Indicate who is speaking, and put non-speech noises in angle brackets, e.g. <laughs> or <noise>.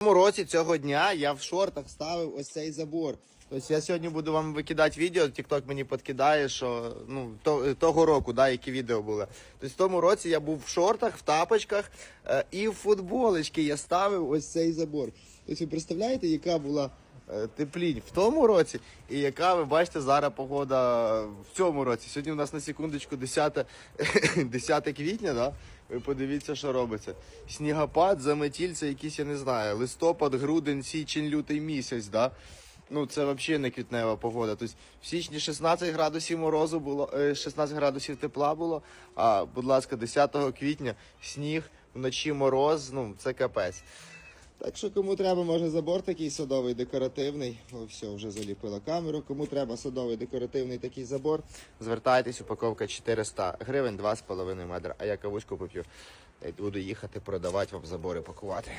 Speaker 1: цьому році цього дня я в шортах ставив ось цей забор. Тобто я сьогодні буду вам викидати відео, TikTok мені підкидає, що ну то, того року, да, які відео були. Тобто в тому році я був в шортах, в тапочках е, і в футболочці я ставив ось цей забор. Тобто ви представляєте, яка була теплінь в тому році, і яка ви бачите зараз погода в цьому році. Сьогодні у нас на секундочку 10, 10 <laughs> квітня, да? Ви подивіться, що робиться. Снігопад, заметіль, це якийсь, я не знаю, листопад, грудень, січень, лютий місяць, да? Ну, це взагалі не квітнева погода. Тобто в січні 16 градусів морозу було, е, 16 градусів тепла було, а, будь ласка, 10 квітня сніг, вночі мороз, ну, це капець. Так що кому треба, може забор такий садовий, декоративний. О, все, вже заліпила камеру. Кому треба садовий декоративний такий забор, звертайтесь, упаковка 400 гривень, 2,5 метра. А я кавуську поп'ю. Буду їхати продавати вам забори пакувати.